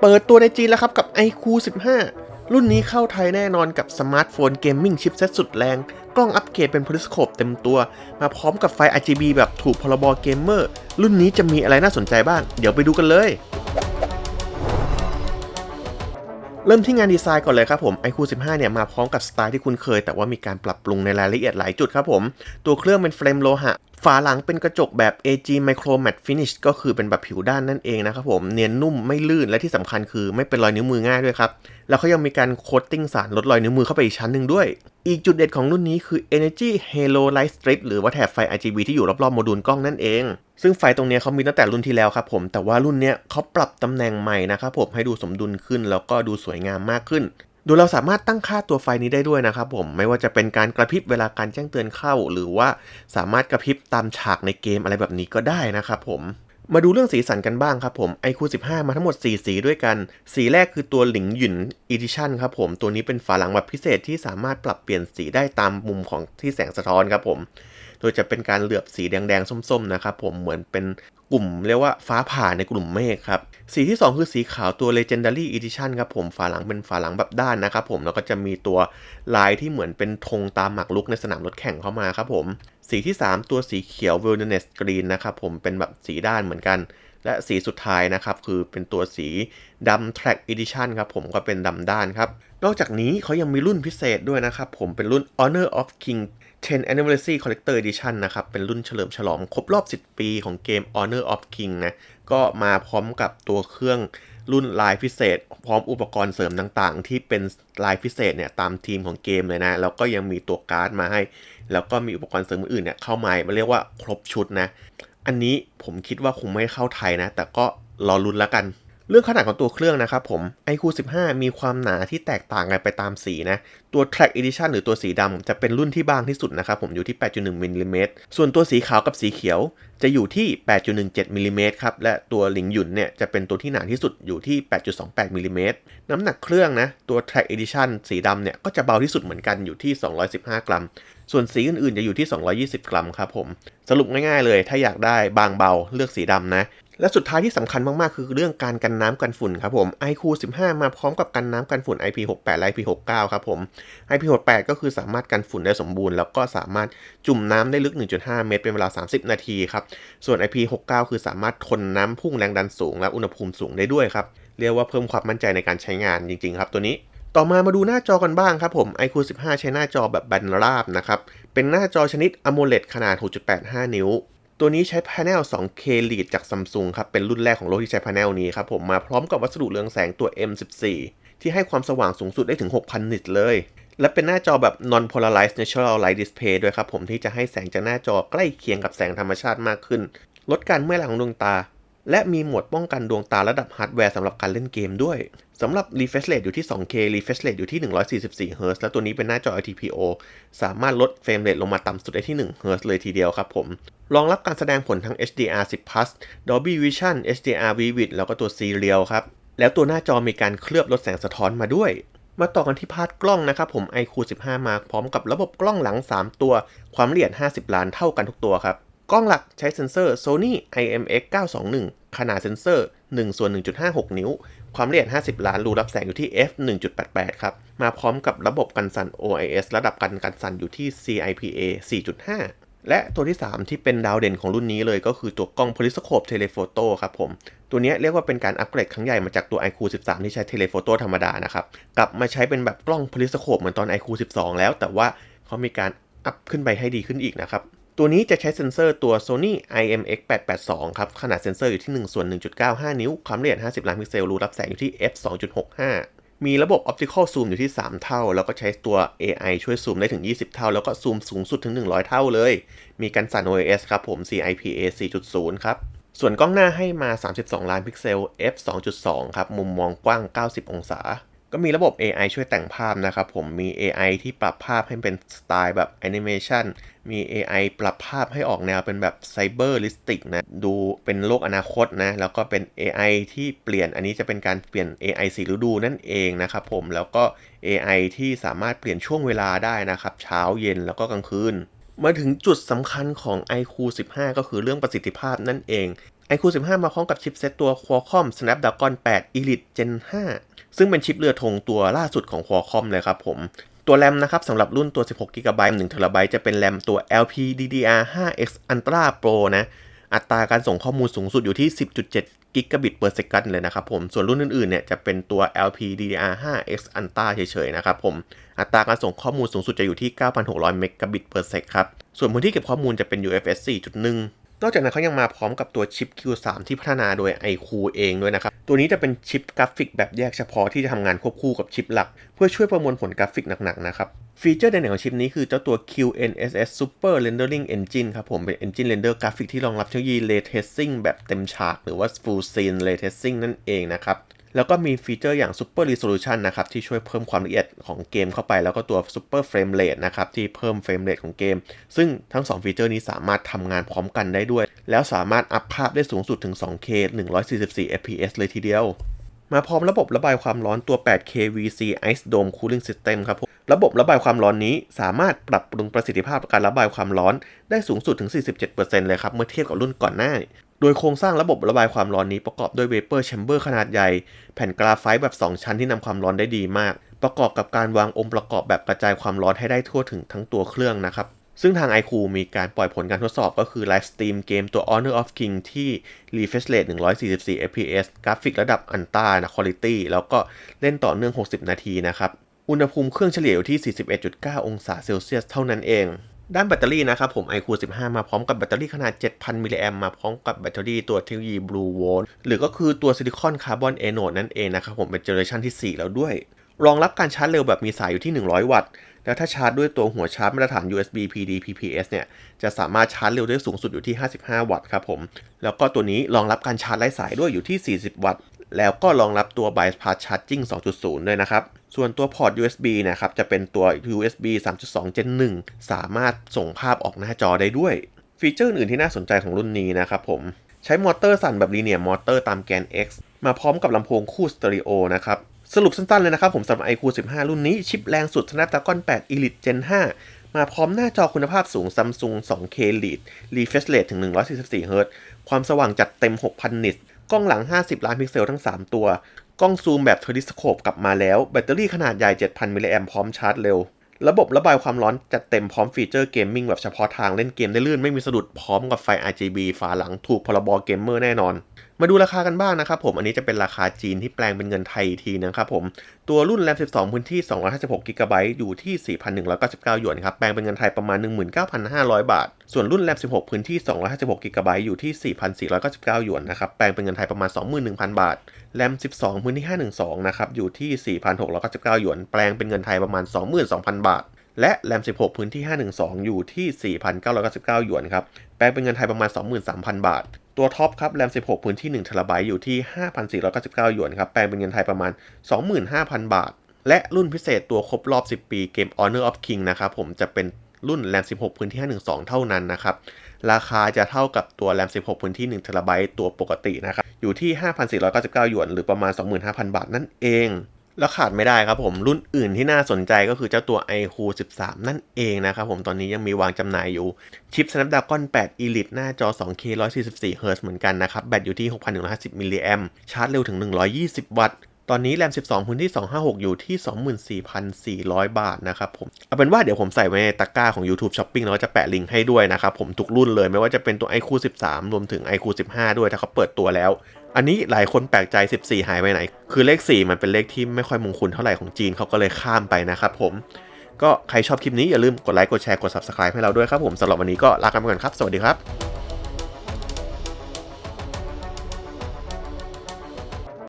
เปิดตัวในจีนแล้วครับกับ iQ 15 รุ่นนี้เข้าไทยแน่นอนกับสมาร์ทโฟนเกมมิ่งชิปเซ็ตสุดแรง กล้องอัปเกรดเป็นพลิสโคปเต็มตัว มาพร้อมกับไฟ RGB แบบถูกพรบเกมเมอร์ รุ่นนี้จะมีอะไรน่าสนใจบ้าง เดี๋ยวไปดูกันเลยเริ่มที่งานดีไซน์ก่อนเลยครับผม iQ 15 เนี่ยมาพร้อมกับสไตล์ที่คุ้นเคย แต่ว่ามีการปรับปรุงในรายละเอียดหลายจุดครับผม ตัวเครื่องเป็นเฟรมโลหะ ฝาหลังเป็นกระจกแบบ AG Micro Matte Finish ก็คือเป็นแบบผิวด้านนั่นเองนะครับผม เนียนนุ่มไม่ลื่นและที่สำคัญคือไม่เป็นรอยนิ้วมือง่ายด้วยครับ แล้วเขายังมีการโคตติ้งสารลดรอยนิ้วมือเข้าไปอีกชั้นหนึ่งด้วย อีกจุดเด่นของรุ่นนี้คือ Energy Halo Light Strip หรือว่าแถบไฟ RGB ที่อยู่รอบๆโมดูลกล้องนั่นเอง ซึ่งไฟตรงนี้เขามีตั้งแต่รุ่นที่แล้วครับผม แต่ว่ารุ่นนี้เขาปรับตำแหน่งใหม่นะครับผมให้ดูสมดุลขึ้นแล้วก็ดูสวยงามมากขึ้น โดยเราสามารถตั้งค่าตัวไฟนี้ได้ด้วยนะครับผม ไม่ว่าจะเป็นการกระพริบเวลาการแจ้งเตือนเข้า หรือว่าสามารถกระพริบตามฉากในเกมอะไรแบบนี้ก็ได้นะครับผมมาดูเรื่องสีสันกันบ้างครับผม iQ 15 มาทั้งหมด 4 สีด้วยกัน สีแรกคือตัวหลิงหยุน Edition ครับผม ตัวนี้เป็นฝาหลังแบบพิเศษที่สามารถปรับเปลี่ยนสีได้ตามมุมของที่แสงสะท้อนครับผม โดยจะเป็นการเหลือบสีแดงๆส้มๆนะครับผมเหมือนเป็นกลุ่มเรียกว่าฟ้าผ่าในกลุ่มเมฆครับ สีที่ 2 คือสีขาวตัว Legendary Edition ครับผมฝาหลังเป็นฝาหลังแบบด้านนะครับผม แล้วก็จะมีตัวลายที่เหมือนเป็นธงตามหมากรุกในสนามรถแข่งเข้ามาครับผม สีที่ 3 ตัวสีเขียว Wilderness Green นะครับผมเป็นแบบสีด้านเหมือนกัน และสีสุดท้ายนะครับ คือเป็นตัวสีดำ Track Edition ครับผมก็เป็นดำด้านครับ นอกจากนี้เขายังมีรุ่นพิเศษด้วยนะครับผมเป็นรุ่น Honor of King 10 Anniversary Collector Edition นะครับ เป็นรุ่นเฉลิมฉลองครบรอบ 10 ปีของเกม Honor of King นะ ก็มาพร้อมกับตัวเครื่องรุ่นลายพิเศษ พร้อมอุปกรณ์เสริมต่างๆ ที่เป็นลายพิเศษเนี่ยตามทีมของเกมเลยนะ แล้วก็ยังมีตัวการ์ดมาให้ แล้วก็มีอุปกรณ์เสริมอื่นเนี่ยเข้ามามาเรียกว่าครบชุดนะ อันนี้ผมคิดว่าคงไม่เข้าไทยนะ แต่ก็รอลุ้นแล้วกัน เรื่องขนาดของตัวเครื่องนะครับผม iQ 15 มีความหนาที่แตกต่างกันไปตามสีนะ ตัว Track Edition หรือตัวสีดำจะเป็นรุ่นที่บางที่สุดนะครับผมอยู่ที่ 8.1มิลลิเมตรส่วนตัวสีขาวกับสีเขียวจะอยู่ที่ 8.17มิลลิเมตรครับ และตัวหลิงหยุนเนี่ยจะเป็นตัวที่หนาที่สุดอยู่ที่ 8.28มิลลิเมตรน้ำหนักเครื่องนะ ตัว Track Edition สีดำเนี่ยก็จะเบาที่สุดเหมือนกันอยู่ที่ 215 กรัม ส่วนสีอื่นๆจะอยู่ที่ 220 กรัมครับผม สรุปง่ายๆเลย ถ้าอยากได้บางเบาเลือกสีดำนะ และสุดท้ายที่สำคัญมาก ๆ คือเรื่องการกันน้ำกันฝุ่นครับผม iQ 15 มาพร้อมกับกันน้ำกันฝุ่น IP68 และ IP69 ครับผม IP68 ก็คือสามารถกันฝุ่นได้สมบูรณ์ แล้วก็สามารถจุ่มน้ำได้ลึก 1.5 เมตร เป็นเวลา 30 นาทีครับ ส่วน IP69 คือสามารถทนน้ำพุ่งแรงดันสูง และอุณหภูมิสูงได้ด้วยครับ เรียกว่าเพิ่มความมั่นใจในการใช้งานจริง ๆ ครับตัวนี้ต่อมามาดูหน้าจอกันบ้างครับผม iQ 15 ใช้หน้าจอแบบแบนราบนะครับ เป็นหน้าจอชนิด AMOLED ขนาด 6.85 นิ้ว ตัวนี้ใช้พาเนล 2K LED จาก Samsung ครับ เป็นรุ่นแรกของโลกที่ใช้พาเนลนี้ครับผม มาพร้อมกับวัสดุเรืองแสงตัว M14 ที่ให้ความสว่างสูงสุดได้ถึง 6,000 นิตเลย และเป็นหน้าจอแบบ non polarized natural light display ด้วยครับผมที่จะให้แสงจากหน้าจอใกล้เคียงกับแสงธรรมชาติมากขึ้น ลดการเมื่อยล้าของดวงตา และมีโหมดป้องกันดวงตาระดับฮาร์ดแวร์สำหรับการเล่นเกมด้วยสำหรับ refresh rate อยู่ที่ 2K refresh rate อยู่ที่ 144 Hz และตัวนี้เป็นหน้าจอ LTPO สามารถลดเฟรมเรทลงมาต่ำสุดได้ที่ 1 Hz เลยทีเดียวครับผม รองรับการแสดงผลทั้ง HDR 10 Plus Dolby Vision HDR Vivid แล้วก็ตัว Serial ครับ แล้วตัวหน้าจอมีการเคลือบลดแสงสะท้อนมาด้วย มาต่อกันที่พาร์ทกล้องนะครับผม iQ 15 มาพร้อมกับระบบกล้องหลัง 3 ตัว ความละเอียด 50 ล้านเท่ากันทุกตัวครับ กล้องหลักใช้เซ็นเซอร์ Sony IMX 921 ขนาดเซ็นเซอร์1ส่วน1.56 นิ้ว ความละเอียด 50 ล้านรูรับแสงอยู่ที่ f 1.88 ครับ มาพร้อมกับระบบกันสั่น OIS ระดับการกันสั่นอยู่ที่ CIPA 4.5 และตัวที่ 3 ที่เป็นดาวเด่นของรุ่นนี้เลยก็คือตัวกล้อง Periscope Telephoto ครับผม ตัวนี้เรียกว่าเป็นการอัปเกรดครั้งใหญ่มาจากตัว iQ 13 ที่ใช้ Telephoto ธรรมดานะครับ กลับมาใช้เป็นแบบกล้อง Periscope เหมือนตอน iQ 12 แล้ว แต่ว่าเขามีการอัพขึ้นไปให้ดีขึ้นอีกนะครับ ตัวนี้จะใช้เซ็นเซอร์ตัว Sony IMX 882 ครับ ขนาดเซ็นเซอร์อยู่ที่ 1 ส่วน 1.95 นิ้ว ความละเอียด 50 ล้านพิกเซล รูรับแสงอยู่ที่ f 2.65 มีระบบ Optical Zoom อยู่ที่ 3 เท่า แล้วก็ใช้ตัว AI ช่วยซูมได้ถึง 20 เท่า แล้วก็ซูมสูงสุดถึง 100 เท่าเลย มีการสั่น OIS ครับผม CIPA 4.0 ครับ ส่วนกล้องหน้าให้มา 32 ล้านพิกเซล f 2.2 ครับ มุมมองกว้าง 90 องศา ก็มีระบบ AI ช่วยแต่งภาพนะครับผมมี AI ที่ปรับภาพให้เป็นสไตล์แบบแอนิเมชันมี AI ปรับภาพให้ออกแนวเป็นแบบไซเบอร์ลิสติกนะ ดูเป็นโลกอนาคตนะ แล้วก็เป็น AI ที่เปลี่ยนอันนี้จะเป็นการเปลี่ยน AI สีฤดูนั่นเองนะครับผมแล้วก็ AI ที่สามารถเปลี่ยนช่วงเวลาได้นะครับ เช้าเย็นแล้วก็กลางคืนมาถึงจุดสำคัญของ iQ 15 ก็คือเรื่องประสิทธิภาพนั่นเอง iQOO 15 มาพร้อมกับชิปเซตตัว Qualcomm Snapdragon 8 Elite Gen 5 ซึ่งเป็นชิปเรือธงตัวล่าสุดของ Qualcomm เลยครับผมตัวแรมนะครับสำหรับรุ่นตัว 16 GB 1 TB จะเป็นแรมตัว LPDDR5X Ultra Pro นะ อัตราการส่งข้อมูลสูงสุดอยู่ที่ 10.7 กิกะบิต per second เลยนะครับผม ส่วนรุ่นอื่นๆ เนี่ยจะเป็นตัว LPDDR5X Ultra เฉยๆ นะครับผม อัตราการส่งข้อมูลสูงสุดจะอยู่ที่ 9,600 เมกะบิต per sec ครับ ส่วนพื้นที่เก็บข้อมูลจะเป็น UFS 4.1 นอกจากนั้นเขายังมาพร้อมกับตัวชิป Q3 ที่พัฒนาโดย iQ เองด้วยนะครับ ตัวนี้จะเป็นชิปกราฟิกแบบแยกเฉพาะที่จะทำงานควบคู่กับชิปหลัก เพื่อช่วยประมวลผลกราฟิกหนักๆนะครับ ฟีเจอร์เด่นของชิปนี้คือเจ้าตัว QNSS Super Rendering Engine ครับผม เป็น Engine Render กราฟิกที่รองรับเทคโนโลยี Ray Tracing แบบเต็มฉาก หรือว่า Full Scene Ray Tracing นั่นเองนะครับ แล้วก็มีฟีเจอร์อย่าง Super Resolution นะครับที่ช่วยเพิ่มความละเอียดของเกมเข้าไป แล้วก็ตัว Super Frame Rate นะครับที่เพิ่ม Frame Rate ของเกม ซึ่งทั้ง 2 ฟีเจอร์นี้สามารถทำงานพร้อมกันได้ด้วย แล้วสามารถอัพภาพได้สูงสุดถึง 2K 144 fps เลยทีเดียว มาพร้อมระบบระบายความร้อนตัว 8K VC Ice Dome Cooling System ครับผมระบบระบายความร้อนนี้สามารถปรับปรุงประสิทธิภาพการระบายความร้อนได้สูงสุดถึง 47%เลยครับเมื่อเทียบกับรุ่นก่อนหน้า โดยโครงสร้างระบบระบายความร้อนนี้ประกอบด้วย Vapor Chamber ขนาดใหญ่ แผ่นกราไฟต์แบบ 2 ชั้นที่นำความร้อนได้ดีมาก ประกอบกับการวางองค์ประกอบแบบกระจายความร้อนให้ได้ทั่วถึงทั้งตัวเครื่องนะครับ ซึ่งทาง iQOO มีการปล่อยผลการทดสอบก็คือไลฟ์สตรีมเกมตัว Honor of King ที่ refresh rate 144 fps กราฟิกระดับ Ultra นะ Quality แล้วก็เล่นต่อเนื่อง 60 นาทีนะครับ อุณหภูมิเครื่องเฉลี่ยอยู่ที่ 41.9 องศาเซลเซียสเท่านั้นเอง ด้านแบตเตอรี่นะครับผม iQOO 15 มาพร้อมกับแบตเตอรี่ขนาด 7,000 มิลลิแอมมาพร้อมกับแบตเตอรี่ตัวเทคโนโลยี Blue Volt หรือก็คือตัวซิลิคอนคาร์บอนแอนโนดนั่นเองนะครับผมเป็นเจเนอเรชันที่ 4 แล้วด้วย รองรับการชาร์จเร็วแบบมีสายอยู่ที่ 100 วัตต์ แล้วถ้าชาร์จด้วยตัวหัวชาร์จมาตรฐาน USB PD PPS เนี่ย จะสามารถชาร์จเร็วได้สูงสุดอยู่ที่ 55 วัตต์ครับผม แล้วก็ตัวนี้รองรับการชาร์จไร้สายด้วยอยู่ที่ 40 วัตต์ แล้วก็รองรับตัว Bypass Charging 2.0 ด้วยนะครับ ส่วนตัวพอร์ต USB นะครับ จะเป็นตัว USB 3.2 Gen 1 สามารถส่งภาพออกหน้าจอได้ด้วย ฟีเจอร์อื่นที่น่าสนใจของรุ่นนี้นะครับผม ใช้มอเตอร์สั่นแบบ Linear Motor ตามแกน X มาพร้อมกับลำโพงคู่สเตอริโอนะครับ สรุปสั้นๆเลยนะครับผมสำหรับ iQOO 15 รุ่นนี้ ชิปแรงสุด Snapdragon 8 Elite Gen 5มาพร้อมหน้าจอคุณภาพสูง Samsung 2K Lead Refresh Rate ถึง 144 Hz ความสว่างจัดเต็ม 6,000 นิต กล้องหลัง 50 ล้านพิกเซลทั้ง 3 ตัว กล้องซูมแบบเทอริสโคปกลับมาแล้ว แบตเตอรี่ขนาดใหญ่ 7,000 มิลลิแอมพร้อมชาร์จเร็ว ระบบระบายความร้อนจัดเต็มพร้อมฟีเจอร์เกมมิ่งแบบเฉพาะทางเล่นเกมได้ลื่นไม่มีสะดุดพร้อมกับไฟ RGB ฝาหลังถูกพรบเกมเมอร์แน่นอน มาดูราคากันบ้างนะครับผมอันนี้จะเป็นราคาจีนที่แปลงเป็นเงินไทยทีนะครับผมตัวรุ่นแรม 12 พื้นที่ 256 g b อยู่ที่ 4,199 หยวนครับแปลงเป็นเงินไทยประมาณ 19,500 บาท ส่วนรุ่นแรม 16 พื้นที่ 256 g b อยู่ที่ 4,499 หยวนนะครับแปลงเป็นเงินไทยประมาณ 21,000 บาทแรม 12 พื้นที่ 512 นะครับอยู่ที่ 4,699 หยวน แปลงเป็นเงินไทยประมาณ 22,000 บาทและแรม 16 พื้นที่ 512 อยู่ที่ 4,999 หยวนครับ แปลงเป็นเงินไทยประมาณ 23,000 บาท ตัวท็อปครับแรม 16 พื้นที่1 t b อยู่ที่ 5,499 หยวนครับ แปลงเป็นเงินไทยประมาณ 25,000 บาท และรุ่นพิเศษตัวครบรอบ 10 ปีเกม Honor of King นะครับผมจะเป็นรุ่นแรม 16 พื้นที่ 512 เท่านั้นนะครับ ราคาจะเท่ากับตัวแรม 16 พื้นที่1 t b ตัวปกตินะครับ อยู่ที่ 5,499 หยวน หรือประมาณ 25,000 บาทนั่นเอง แล้วขาดไม่ได้ครับผมรุ่นอื่นที่น่าสนใจก็คือเจ้าตัว iQ 13 นั่นเองนะครับผมตอนนี้ยังมีวางจำหน่ายอยู่ ชิป Snapdragon 8 Elite หน้าจอ 2K 144 Hz เหมือนกันนะครับ แบตอยู่ที่ 6,150มิลลิแอมชาร์จเร็วถึง 120 วัตต์ ตอนนี้แรม 12พื้นที่ 256 อยู่ที่ 24,400 บาทนะครับผม เอาเป็นว่าเดี๋ยวผมใส่ไว้ในตะกร้าของ YouTube Shopping แล้วก็จะแปะลิงก์ให้ด้วยนะครับผมทุกรุ่นเลยไม่ว่าจะเป็นตัว iQOO 13 รวมถึง iQOO 15 ด้วยถ้าเขาเปิดตัวแล้ว อันนี้หลายคนแปลกใจ 14 หายไปไหน คือเลข 4 มันเป็นเลขที่ไม่ค่อยมงคลเท่าไหร่ของจีนเขาก็เลยข้ามไปนะครับผมก็ใครชอบคลิปนี้อย่าลืมกดไลค์กดแชร์กด Subscribe ให้เราด้วยครับผมสำหรับวันนี้ก็ลากันไปก่อนครับ สวัสดีครับ